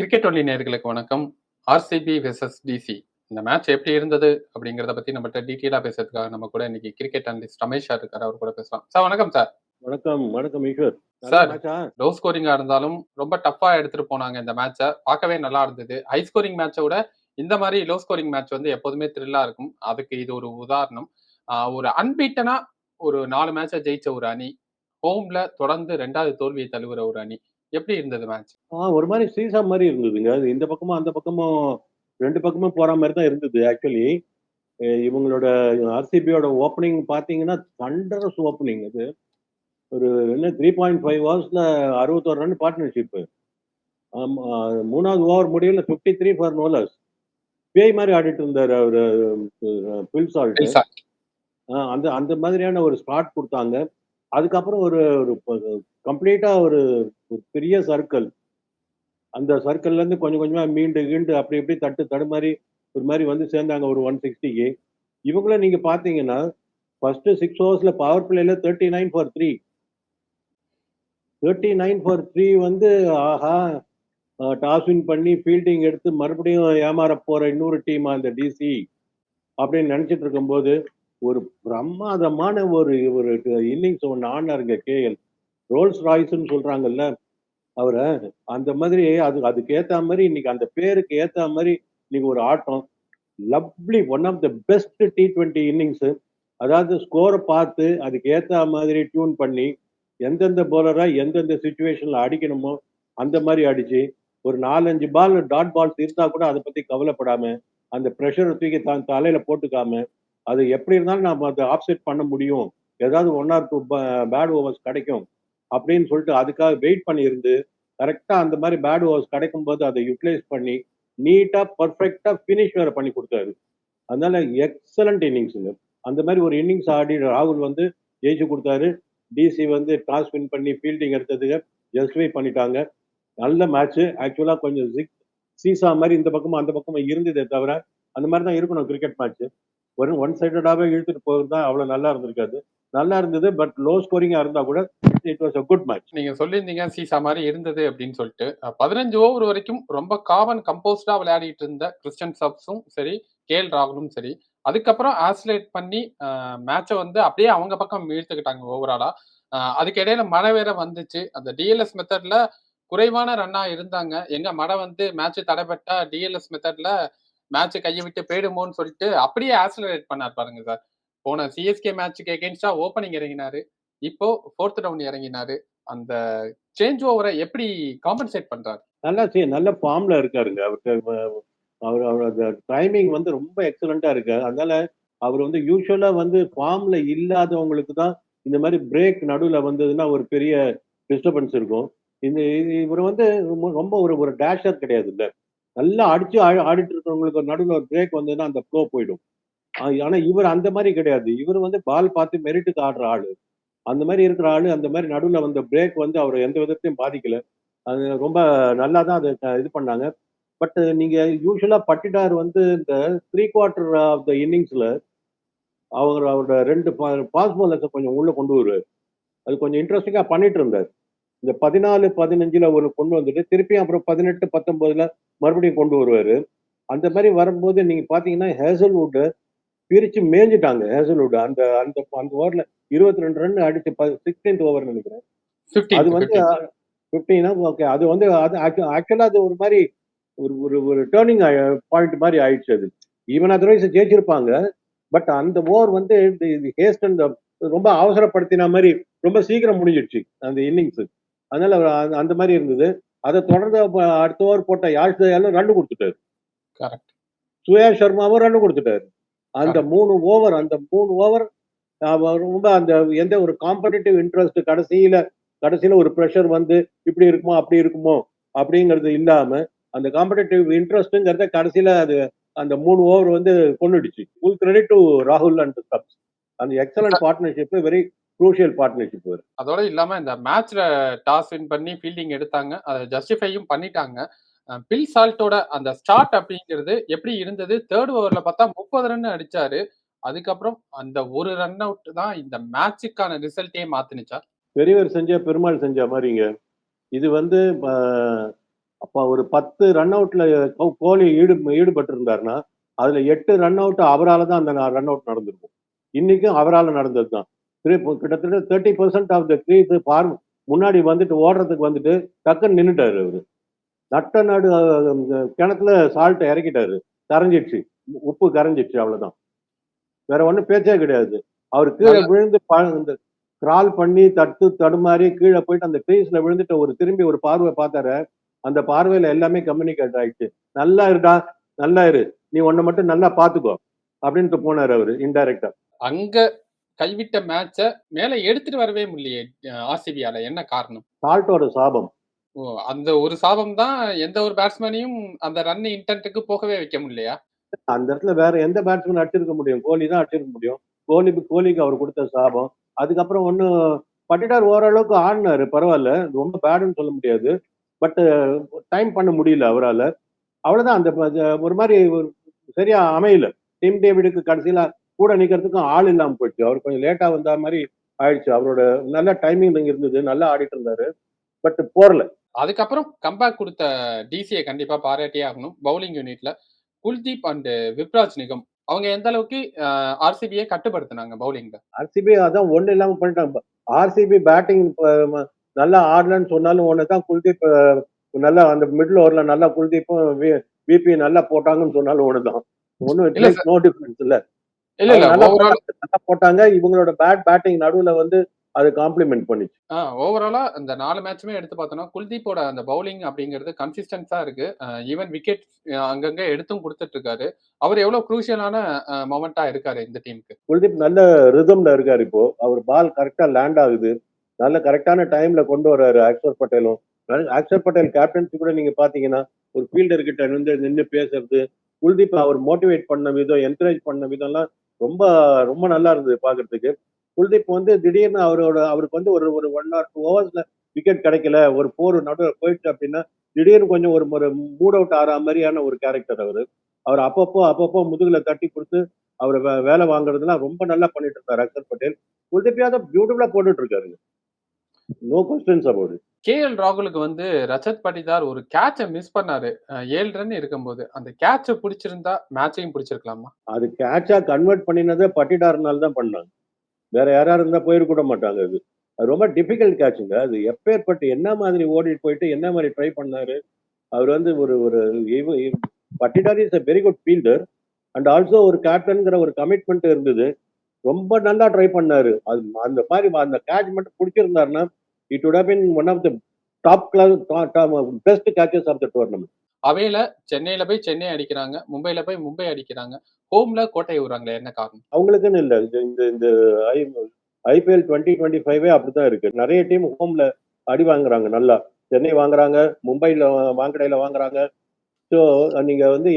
Cricket only நேர்களுக்கு வணக்கம். RCB versus DC இந்த மேட்ச் எப்படி இருந்தது அப்படிங்கறத பத்தி நம்மகிட்ட டீட்டெயிலா பேசுறதுக்காக நம்ம கூட இன்னைக்கு கிரிக்கெட் அனலிஸ்ட் ரமேஷ் சார் இருக்காரு. அவர் கூட பேசலாம். சார் வணக்கம் சார் வணக்கம் வணக்கம் ஈஸ்வர். சார். லோ ஸ்கோரிங்கா இருந்தாலும் ரொம்ப டஃப்பா எடுத்துட்டு போனாங்க இந்த மேட்சை பார்க்கவே நல்லா இருந்தது. ஹை ஸ்கோரிங் மேட்சை விட இந்த மாதிரி லோ ஸ்கோரிங் மேட்ச் வந்து எப்போதுமே த்ரில்லா இருக்கும். அதுக்கு இது ஒரு உதாரணம். ஒரு அன்பீட்டனா ஒரு நாலு மேட்சை ஜெயிச்ச ஒரு அணி ஹோம்ல தொடர்ந்து ரெண்டாவது தோல்வியை தழுவுற ஒரு அணி. எப்படி இருந்தது மேட்ச் ஒரு மாதிரி சீசா மாதிரி இருந்ததுங்க. அது இந்த பக்கமும் அந்த பக்கமும் ரெண்டு பக்கமும் போற மாதிரி தான் இருந்தது ஆக்சுவலி இவங்களோட ஆர்சிபியோட ஓப்பனிங் பார்த்தீங்கன்னா தண்டரஸ் ஓப்பனிங் அது. ஒரு என்ன த்ரீ பாயிண்ட் ஃபைவ் ஹவர்ஸ்ல அறுபத்தோரு ரன் பார்ட்னர்ஷிப் மூணாவது ஓவர் முடிவில் fifty three for no loss பேய் மாதிரி ஆடிட்டு இருந்தார் அவர் பில் சால்ட் ஆ, அந்த அந்த மாதிரியான ஒரு ஸ்பாட் கொடுத்தாங்க. அதுக்கப்புறம் ஒரு ஒரு கம்ப்ளீட்டாக ஒரு பெரிய சர்க்கிள் அந்த சர்க்கிள்லேருந்து கொஞ்சம் கொஞ்சமாக மீண்டு கீண்டு அப்படி இப்படி தட்டு தடுமாறி ஒரு மாதிரி வந்து சேர்ந்தாங்க ஒரு ஒன் சிக்ஸ்டிக்கு இவங்கள நீங்கள் பார்த்தீங்கன்னா ஃபர்ஸ்ட் சிக்ஸ் ஹவர்ஸில் பவர் பிளேல thirty nine for three thirty nine for three வந்து ஆஹா டாஸ் வின் பண்ணி ஃபீல்டிங் எடுத்து மறுபடியும் ஏமாற போகிற இன்னொரு டீம் அந்த டிசி அப்படின்னு நினச்சிட்டு இருக்கும்போது ஒரு பிரமாதமான ஒரு ஒரு இன்னிங்ஸ் ஒன்று ஆனாருங்க கேஎல் ரோல்ஸ் ராய்ஸ்ன்னு சொல்றாங்கல்ல அவரை அந்த மாதிரி அது அதுக்கு ஏத்த மாதிரி இன்னைக்கு அந்த பேருக்கு ஏற்ற மாதிரி இன்னைக்கு ஒரு ஆட்டம். Lovely one of the best T twenty innings அதாவது ஸ்கோரை பார்த்து அதுக்கு ஏற்ற மாதிரி டியூன் பண்ணி எந்தெந்த போலராக எந்தெந்த சுச்சுவேஷனில் அடிக்கணுமோ அந்த மாதிரி அடிச்சு ஒரு நாலஞ்சு பால் டாட் பால்ஸ் இருந்தால் கூட அதை பற்றி கவலைப்படாமல் அந்த ப்ரெஷரை தூக்கி தான் தலையில் போட்டுக்காம அது எப்படி இருந்தாலும் நம்ம அதை ஆப்செட் பண்ண முடியும். ஏதாவது one or two bad overs கிடைக்கும் அப்படின்னு சொல்லிட்டு அதுக்காக வெயிட் பண்ணியிருந்து கரெக்டாக அந்த மாதிரி பேட் ஓவர்ஸ் கிடைக்கும் போது அதை யூட்டிலைஸ் பண்ணி நீட்டாக பர்ஃபெக்டாக ஃபினிஷ் வேறு பண்ணி கொடுத்தாரு. அதனால எக்ஸலண்ட் இன்னிங்ஸுங்க அந்த மாதிரி ஒரு இன்னிங்ஸ் ஆடி ராகுல் வந்து ஜெயிச்சு கொடுத்தாரு. டிசி வந்து டாஸ் வின் பண்ணி ஃபீல்டிங் எடுத்ததுக்கு ஜஸ்டிஃபை பண்ணிட்டாங்க. நல்ல மேட்ச்சு ஆக்சுவலாக கொஞ்சம் சிக் சீசா மாதிரி இந்த பக்கமும் அந்த பக்கமும் இருந்ததே தவிர அந்த மாதிரி தான் இருக்கணும் கிரிக்கெட் மேட்ச்சு ஒரு ஒன் சைடடாகவே இழுத்துட்டு போகிறது தான் அவ்வளோ நல்லா இருந்திருக்காது. நல்லா இருந்தது பட் லோ ஸ்கோரிங்காக இருந்தால் கூட it was a good match நீங்க சொல்லியிருந்தீங்க சீசா மாதிரி இருந்தது அப்படின்னு சொல்லிட்டு. பதினஞ்சு ஓவர் வரைக்கும் ரொம்ப காமன் கம்போஸ்டா விளையாடிட்டு இருந்த கிறிஸ்டியன் சப்ஸும் சரி கேஎல் ராகுலும் சரி. அதுக்கப்புறம் ஆசிலேட் பண்ணி மேட்சை வந்து அப்படியே அவங்க பக்கம் இழுத்துக்கிட்டாங்க ஓவராலா அதுக்கு இடையில மழை வேற வந்துச்சு. அந்த டிஎல்எஸ் மெத்தட்ல குறைவான ரன்னா இருந்தாங்க. எங்க மழை வந்து மேட்ச் தடைப்பட்டா டிஎல்எஸ் மெத்தட்ல மேட்ச் கையை விட்டு போயிடுமோன்னு சொல்லிட்டு அப்படியே ஆக்சலரேட் பண்ணார் பாருங்க சார். போன சிஎஸ்கே மேட்சுக்கு எகென்ஸ்டா ஓப்பனிங் இறங்கினாரு. இப்போ ஃபோர்த் டவுன் இறங்கினாரு. அந்த சேஞ்ச் ஓவரை எப்படி காம்பன்சேட் பண்றாரு? நல்லா சரி நல்ல ஃபார்ம்ல இருக்காருங்க. அவருக்கு அவர் அவரோட டைமிங் வந்து ரொம்ப எக்ஸலண்டா இருக்கு அதனால அவர் வந்து யூஸ்வலா வந்து ஃபார்ம்ல இல்லாதவங்களுக்கு தான் இந்த மாதிரி பிரேக் நடுவில் வந்ததுன்னா ஒரு பெரிய டிஸ்டர்பன்ஸ் இருக்கும். இந்த இது- இவர் வந்து ரொம்ப- ரொம்ப ஒரு ஒரு டேஷர் கிடையாது இல்லை நல்லா அடிச்சு ஆ- ஆடிட்டு இருக்கிறவங்களுக்கு நடுவில் ஒரு பிரேக் வந்ததுன்னா அந்த ஃப்ளோ போயிடும். ஆனால் ஆனா இவர் அந்த மாதிரி கிடையாது. இவர் வந்து பால் பார்த்து மெரிட்டுக்கு ஆடுற ஆளு. அந்த மாதிரி இருக்கிற ஆளு அந்த மாதிரி நடுவில் வந்த பிரேக் வந்து அவர் எந்த விதத்தையும் பாதிக்கல. அது ரொம்ப நல்லா தான் அதை இது பண்ணாங்க. பட் நீங்க யூஸ்வலா பட்டிடார் வந்து இந்த த்ரீ குவார்டர் ஆஃப் த இன்னிங்ஸ்ல அவர் அவரோட ரெண்டு பாஸ் பாலர்ஸை கொஞ்சம் உள்ள கொண்டு வருவார் அது கொஞ்சம் இன்ட்ரெஸ்டிங்காக பண்ணிட்டு இருந்தார். இந்த பதினாலு பதினஞ்சுல ஒரு கொண்டு வந்துட்டு திருப்பியும் அப்புறம் பதினெட்டு பத்தொன்பதுல மறுபடியும் கொண்டு வருவாரு. அந்த மாதிரி வரும்போது நீங்க பாத்தீங்கன்னா ஹேசல்வுட் பிரிச்சு மேய்ஞ்சிட்டாங்க ஹேசல்வுட் அந்த அந்த அந்த ஓவர்ல இருபத்தி ரெண்டு ரன் அடிச்சு சிக்ஸ்டீன்த் ஓவர் நினைக்கிறேன். அது வந்து 15 ஃபிஃப்டினா ஓகே அது வந்து அது ஆக்சுவலா அது ஒரு மாதிரி ஒரு ஒரு ஒரு டேர்னிங் பாயிண்ட் மாதிரி ஆயிடுச்சு அது. ஈவன் அதர்வைஸ் ஜெயிச்சிருப்பாங்க. பட் அந்த ஓவர் வந்து ஹேஸ்ட் அந்த ரொம்ப அவசரப்படுத்தின மாதிரி ரொம்ப சீக்கிரம் முடிஞ்சிடுச்சு அந்த இன்னிங்ஸ் அதனால அந்த மாதிரி இருந்தது. அதை தொடர்ந்து அடுத்த ஓவர் போட்ட யாஷ் தயாலும் ரன் கொடுத்துட்டாரு. கரெக்ட் சுயா சர்மாவும் ரன் கொடுத்துட்டாரு. அந்த மூணு ஓவர் அந்த மூணு ஓவர் ரொம்ப அந்த எந்த ஒரு காம்படிட்டிவ் இன்ட்ரெஸ்ட் கடைசியில கடைசியில ஒரு ப்ரெஷர் வந்து இப்படி இருக்குமோ அப்படி இருக்குமோ அப்படிங்கிறது இல்லாம அந்த காம்படிட்டிவ் இன்ட்ரெஸ்ட்ங்கிறத கடைசியில அது அந்த மூணு ஓவர் வந்து கொண்டுடுச்சு ஃபுல் கிரெடிட் டு ராகுல் அண்ட் சப்ஸ் அந்த excellent partnership very crucial partnership வரும் அதோட இல்லாம இந்த மேட்ச்ல டாஸ் வின் பண்ணி ஃபீல்டிங் எடுத்தாங்க. அதை ஜஸ்டிஃபையும் பண்ணிட்டாங்க. பில் சால்ட்டோட அந்த ஸ்டார்ட் அப்படிங்கிறது எப்படி இருந்தது? தேர்ட் ஓவர்ல பார்த்தா முப்பது ரன் அடிச்சாரு. அதுக்கப்புறம் அந்த ஒரு ரன் அவுட் தான் இந்த மேட்சுக்கான ரிசல்ட்டே மாத்துனுச்சா? பெரியவர் செஞ்ச பெருமாள் செஞ்ச மாதிரிங்க இது வந்து அப்ப ஒரு பத்து ரன் அவுட்ல கோலி ஈடு ஈடுபட்டு இருந்தாருன்னா அதுல எட்டு ரன் அவுட் அவரால தான் அந்த ரன் அவுட் நடந்திருக்கும். இன்னைக்கும் அவரால நடந்தது தான் கிட்டத்தட்ட thirty percent of the crease பார் முன்னாடி வந்துட்டு ஓடுறதுக்கு வந்துட்டு டக்குன்னு நின்னுட்டாரு அவரு. நட்ட நடு கிணத்துல சால்ட்டை இறக்கிட்டாரு. கரைஞ்சிடுச்சு. உப்பு கரைஞ்சிடுச்சு அவ்வளவுதான். வேற ஒண்ணும் பேச்சே கிடையாது. அவர் கீழே விழுந்து இந்த கிரால் பண்ணி தட்டு தடுமாறி கீழே போயிட்டு அந்த கிரீஸ்ல விழுந்துட்டு ஒரு திரும்பி ஒரு பார்வை பார்த்தாரு. அந்த பார்வையில எல்லாமே கம்யூனிகேட் ஆயிடுச்சு. நல்லா இருடா நல்லா இரு. நீ உன்னை மட்டும் நல்லா பாத்துக்கோ அப்படின்ட்டு போனாரு அவரு இன்டைரக்டா அங்க கைவிட்ட மேட்ச மேல எடுத்துட்டு வரவே முடியலையே ஆர்சிபியால. என்ன காரணம்? சால்ட்டோட சாபம். அந்த ஒரு சாபம் தான் எந்த ஒரு பேட்ஸ்மேனையும் அந்த ரன் இன்டென்ட்டுக்கு போகவே வைக்க முடியலையா? அந்த இடத்துல வேற எந்த பேட்ஸ்மேன் அடிச்சிருக்க முடியும். கோலி தான் அடிச்சிருக்க முடியும். கோலி கோலிக்கு அவர் கொடுத்த சாபம். அதுக்கப்புறம் ஒன்றும் பட்டிடார் ஓரளவுக்கு ஆடினாரு பரவாயில்ல. ரொம்ப பேடுன்னு சொல்ல முடியாது. பட் டைம் பண்ண முடியல அவரால். அவ்வளவுதான். அந்த ஒரு மாதிரி ஒரு சரியா அமையல. டீம் டேவிடுக்கு கடைசியில கூட நிக்கிறதுக்கும் ஆள் இல்லாம போயிடுச்சு. அவர் கொஞ்சம் லேட்டா வந்த மாதிரி ஆயிடுச்சு. அவரோட நல்ல டைமிங் இருந்தது. நல்லா ஆடிட்டு இருந்தாரு. பட் போறல. அதுக்கப்புறம் கம்பேக் கொடுத்த டிசியை கண்டிப்பா பாராட்டியே ஆகணும். பவுலிங் யூனிட்ல குல்தீப் அண்ட் விப்ராஜ் நிகம். அவங்க எந்த அளவுக்கு ஆர்சிபியை கட்டுப்படுத்தினாங்க பவுலிங்ல ஆர்சிபி அதான் ஒண்ணு இல்லாம பண்ணிட்டாங்க. ஆர்சிபி பேட்டிங் நல்லா ஆடலன்னு சொன்னாலும் ஒன்று தான் குல்தீப் நல்லா அந்த மிடில் ஓவர்ல நல்லா குல்தீப்பும் பிபி நல்லா போட்டாங்கன்னு சொன்னாலும் ஒன்று தான். இல்ல ஒன்றும் நோ டிஃபரன்ஸ் இல்ல. இல்ல இல்ல போட்டாங்க, இவங்களோட பேட் பேட்டிங் நடுவுல வந்து அது காம்ப்ளிமெண்ட் பண்ணிச்சு. ஓவராலா இந்த நாலு மேட்சுமே எடுத்து பார்த்தோம்னா குல்தீப்போட அந்த பவுலிங் அப்படிங்கிறது கன்சிஸ்டன்ஸா இருக்கு. ஈவன் விக்கெட் அங்கங்க எடுத்தும் கொடுத்துட்டு இருக்காரு. அவர் எவ்வளவு குரூசியலான மொமெண்டா இருக்காரு இந்த டீமுக்கு குல்தீப் நல்ல ரிதம்ல இருக்காரு இப்போ. அவர் பால் கரெக்டா லேண்ட் ஆகுது. நல்ல கரெக்டான டைம்ல கொண்டு வர்றாரு அக்ஷர் பட்டேலும் அக்ஷர் பட்டேல் கேப்டன்சி கூட நீங்க பாத்தீங்கன்னா ஒரு ஃபீல்டர் கிட்ட நின்று நின்று பேசுறது குல்தீப் அவர் மோட்டிவேட் பண்ண விதம் என்கரேஜ் பண்ண விதம்லாம் ரொம்ப ரொம்ப நல்லா இருந்தது பாக்குறதுக்கு. குல்தீப் வந்து திடீர்னு அவரோட அவருக்கு வந்து ஒரு ஒரு ஒன் ஆர் டூ ஹவர்ஸ்ல விக்கெட் கிடைக்கல. ஒரு போர் நடுவில் போயிட்டு அப்படின்னா திடீர்னு கொஞ்சம் ஒரு ஒரு மூட் அவுட் ஆற மாதிரியான ஒரு கேரக்டர் அவர். அவர் அப்பப்போ அப்பப்போ முதுகுல தட்டி கொடுத்து அவர் வே- வேலை வாங்குறதுலாம் ரொம்ப நல்லா பண்ணிட்டு இருந்தார் அக்சர் பட்டேல். குல்தீப் யாதவ் பியூட்டிஃபுல்லா போட்டுட்டு இருக்காரு no questions about K L ராகுலுக்கு வந்து ரஜத் பட்டிதார் ஒரு கேட்சை மிஸ் பண்ணாரு. ஏழு ரன் இருக்கும்போது. அந்த கேட்சை பிடிச்சிருந்தா மேட்சையும் பிடிச்சிருக்கலாமா? அது கேட்சா கன்வெர்ட் பண்ணினதே பட்டிடார்னால தான் பண்ணாங்க. வேற யாரா இருந்தா போயிருக்கூட மாட்டாங்க அது. அது ரொம்ப டிஃபிகல்ட் கேட்சுங்க அது எப்பேற்பட்டு என்ன மாதிரி ஓடிட்டு போயிட்டு என்ன மாதிரி ட்ரை பண்ணாரு. அவர் வந்து ஒரு ஒரு Patidar is a very good fielder and also ஒரு கேப்டன்கிற ஒரு கமிட்மெண்ட் இருந்தது. ரொம்ப நல்லா ட்ரை பண்ணாரு. அது அந்த மாதிரி அந்த கேட்ச் மட்டும் பிடிச்சிருந்தாருன்னா it have been one of the top class best catches of the tournament அவையில சென்னையில போய் சென்னை அடிக்கிறாங்க மும்பைல போய் மும்பை அடிக்கிறாங்க ஹோம்ல கோட்டை விடுறாங்களே என்ன காரணம்? அவங்களுக்குன்னு இல்லை. இந்த இந்த இந்த ஐபிஎல் டுவெண்ட்டி டுவெண்ட்டி ஃபைவே அப்படிதான் இருக்கு. நிறைய டீம் ஹோம்ல அடி வாங்குறாங்க நல்லா. சென்னை வாங்குறாங்க மும்பைல வா- வாங்கடையில வாங்குறாங்க. ஸோ நீங்க வந்து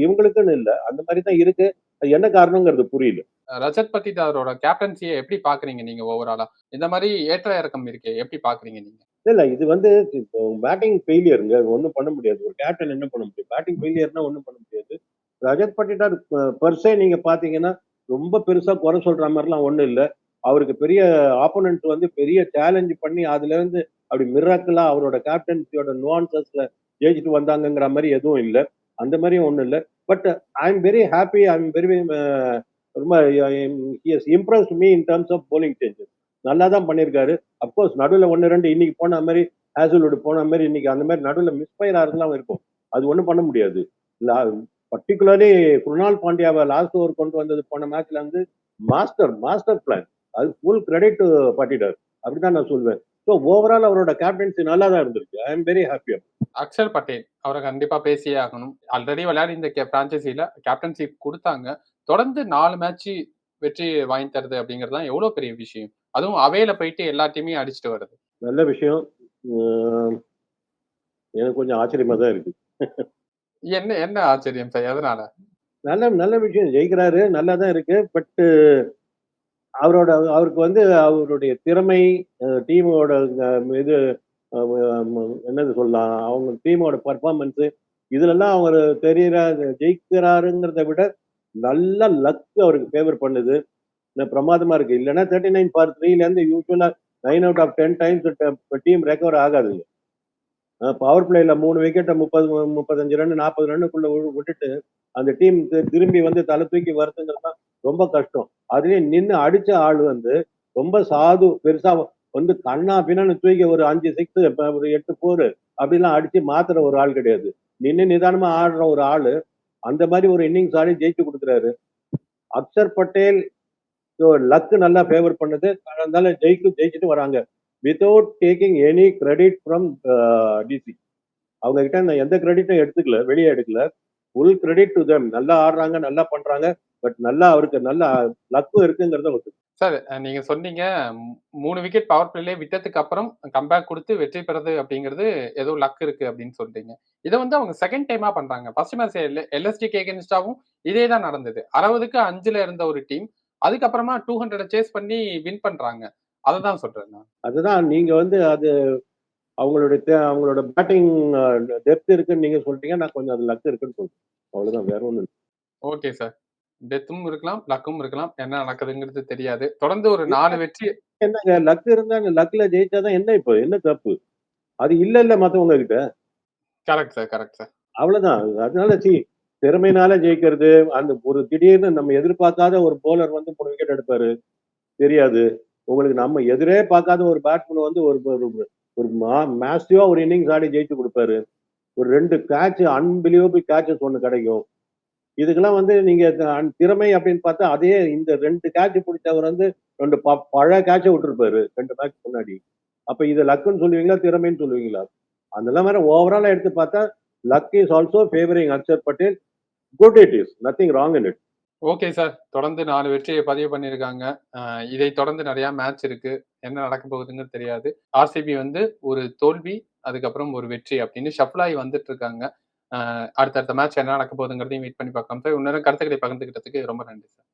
இவங்களுக்குன்னு இல்லை. அந்த மாதிரி தான் இருக்கு என்ன காரணங்கிறது புரியல. ரஜத் பட்டிதாரோட கேப்டன்சியை எப்படி பாக்குறீங்க நீங்க ஓவராலா இந்த மாதிரி ஏற்ற இறக்கம் இருக்கே எப்படி பாக்குறீங்க நீங்க? இல்ல இது வந்து இப்போ பேட்டிங் ஃபெயிலியருங்க ஒன்றும் பண்ண முடியாது. ஒரு கேப்டன் என்ன பண்ண முடியும்? பேட்டிங் ஃபெயிலியர்னா ஒன்றும் பண்ண முடியாது. ரஜத் பட்டிதார் பெருசே நீங்க பாத்தீங்கன்னா ரொம்ப பெருசா குறை சொல்ற மாதிரிலாம் ஒண்ணும் இல்லை. அவருக்கு பெரிய ஆப்போனன்ட் வந்து பெரிய சேலஞ்சு பண்ணி அதுல இருந்து அப்படி மிராக்கலா அவரோட கேப்டன்சியோட நுவான்சஸ்ல ஜெயிச்சுட்டு வந்தாங்கங்கிற மாதிரி எதுவும் இல்லை. அந்த மாதிரியும் ஒன்றும் இல்லை. But I am very happy I am very ரொம்ப impressed me in terms of bowling changes நல்லா தான் பண்ணியிருக்காரு. அப்கோர்ஸ் நடுவில் ஒன்று ரெண்டு இன்னைக்கு போன மாதிரி ஹேசல்வுட் போன மாதிரி இன்னைக்கு அந்த மாதிரி நடுவில் மிஸ்பயர் ஆகிறதுலாம் இருக்கும். அது ஒன்றும் பண்ண முடியாது. பர்டிகுலர்லி குருணால் பாண்டியாவை லாஸ்ட் ஓவர் கொண்டு வந்தது போன மேட்ச்ல வந்து மாஸ்டர் மாஸ்டர் பிளான் அது ஃபுல் கிரெடிட் பட்டிடார். அப்படிதான் நான் சொல்வேன். ஸோ ஓவரால் அவரோட கேப்டன்சி நல்லா தான் இருந்திருக்கு I am very happy Axar Patel அவரை கண்டிப்பா பேசியே ஆகணும். ஆல்ரெடி விளையாடி இந்த பிரான்ச்சைசில கேப்டன்ஷிப் கொடுத்தாங்க. தொடர்ந்து நாலு மேட்ச் வெற்றி வாங்கி தருது அப்படிங்கிறது தான் எவ்வளவு பெரிய விஷயம். அதுவும் அவையில போயிட்டு எல்லா டீமையும் அடிச்சுட்டு வருது நல்ல விஷயம். எனக்கு கொஞ்சம் ஆச்சரியமா தான் இருக்கு. என்ன என்ன ஆச்சரியம் சார்? எதனால? நல்ல நல்ல விஷயம். ஜெயிக்கிறாரு நல்லா தான் இருக்கு. பட் அவரோட அவருக்கு வந்து அவருடைய திறமை டீமோட இது என்னது சொல்லலாம்? அவங்க டீமோட பர்ஃபார்மன்ஸ் இதுலெல்லாம் அவர் தெரியற ஜெயிக்கிறாருங்கிறத விட நல்ல லக் அவருக்கு ஃபேவர் பண்ணுது. இன்னும் பிரமாதமா இருக்கு. இல்லைன்னா தேர்ட்டி நைன் பார் த்ரீல இருந்து யூஸ்வலா nine out of ten times team recover ஆகாதுங்க பவர் பிளேல மூணு விக்கெட்டை முப்பது முப்பத்தஞ்சு ரன் நாற்பது ரன்னுக்குள்ள விட்டுட்டு அந்த டீம் திரும்பி வந்து தலை தூக்கி வருதுங்கிறது தான் ரொம்ப கஷ்டம். அதுலயும் நின்று அடிச்ச ஆள் வந்து ரொம்ப சாது பெருசா வந்து கண்ணா பின்னான்னு தூக்கி ஒரு அஞ்சு சிக்ஸ் ஒரு எட்டு போர் அப்படிலாம் அடிச்சு மாத்துற ஒரு ஆள் கிடையாது. நின்று நிதானமா ஆடுற ஒரு ஆள் அந்த மாதிரி ஒரு இன்னிங்ஸ் ஆடி ஜெயிச்சு கொடுக்குறாரு. அக்சர் பட்டேல் லக்கு நல்லா ஃபேவர் பண்ணுது. அதனால ஜெயிக்கும் ஜெயிச்சுட்டு வராங்க. Without taking any credit from DC அவங்க கிட்ட நான் எந்த கிரெடிட்டும் எடுத்துக்கல வெளியே எடுக்கல. ஃபுல் கிரெடிட் டு தெம் நல்லா ஆடுறாங்க நல்லா பண்றாங்க. பட் நல்லா அவருக்கு நல்லா லக்கும் இருக்குங்கிறத சார் நீங்க சொன்னீங்க. மூணு விக்கெட் பவர் பிளேலே விட்டதுக்கு அப்புறம் கம்பேக் கொடுத்து வெற்றி பெறது அப்படிங்கிறது ஏதோ லக் இருக்கு அப்படின்னு சொல்றீங்க. இதை வந்து அவங்க செகண்ட் டைமா பண்றாங்க. ஃபர்ஸ்ட் மேட்ச் எல்எஸ்டி கேகன்ஸ்டாவும் இதே தான் நடந்தது. அறுபதுக்கு அஞ்சுல இருந்த ஒரு டீம் அதுக்கப்புறமா டூ ஹண்ட்ரட் சேஸ் பண்ணி வின் பண்றாங்க. அதை தான் சொல்றேன் நான். அதுதான் நீங்க வந்து அது அவங்களுடைய அவங்களோட பேட்டிங் டெப்த் இருக்குன்னு நீங்க சொல்றீங்க. நான் கொஞ்சம் அது லக் இருக்குன்னு சொல்றேன். அவ்வளவுதான் வேற ஒண்ணு ஓகே சார். டெத்தும் இருக்கலாம் லக்கும் இருக்கலாம். என்ன நடக்குதுங்கிறது தெரியாது. தொடர்ந்து ஒரு நாலு வெற்றி என்னங்க லக் இருந்தா லக்ல ஜெயிச்சாதான் என்ன இப்போ? என்ன தப்பு? அது இல்ல இல்ல மத்தவங்க கிட்ட கரெக்ட் சார் கரெக்ட் சார். அவ்வளவுதான். அதனால சி திறமையினால ஜெயிக்கிறது அந்த ஒரு திடீர்னு நம்ம எதிர்பார்க்காத ஒரு போலர் வந்து மூணு விக்கெட் எடுப்பாரு. தெரியாது. உங்களுக்கு நம்ம எதிரே பார்க்காத ஒரு பேட்ஸ்மேன் வந்து ஒரு ஒரு மேசிவா ஒரு இன்னிங்ஸ் ஆடி ஜெயிச்சு கொடுப்பாரு. ஒரு ரெண்டு கேட்ச் அன்பிலியபிள் கேட்சஸ் ஒன்று கிடைக்கும். இதுக்கெல்லாம் வந்து நீங்க திறமை அப்படின்னு பார்த்தா அதே இந்த ரெண்டு கேட்ச் பிடிச்சவர் வந்து ரெண்டு ப- பழைய கேட்சை விட்டுருப்பாரு ரெண்டு மேட்ச் முன்னாடி. அப்ப இது லக்குன்னு சொல்லுவீங்களா திறமைன்னு சொல்லுவீங்களா? அதெல்லாம் வேற ஓவராலா எடுத்து பார்த்தா luck is also favouring Axar Patel. Good it is nothing wrong in it okay sir தொடர்ந்து நாலு வெற்றியை பதிவு பண்ணியிருக்காங்க. இதை தொடர்ந்து நிறைய மேட்ச் இருக்கு. என்ன நடக்க போகுதுன்னு தெரியாது. ஆர்சிபி வந்து ஒரு தோல்வி அதுக்கப்புறம் ஒரு வெற்றி அப்படின்னு ஷப்லாய் வந்துட்டு இருக்காங்க. அடுத்தடுத்த மேட்ச் என்ன நடக்க போகுதுங்கிறதையும் வெயிட் பண்ணி பார்க்கலாம் சார் இன்னொரு கருத்துக்களை பகிர்ந்துக்கிட்டதுக்கு ரொம்ப நன்றி சார்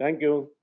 தேங்க்யூ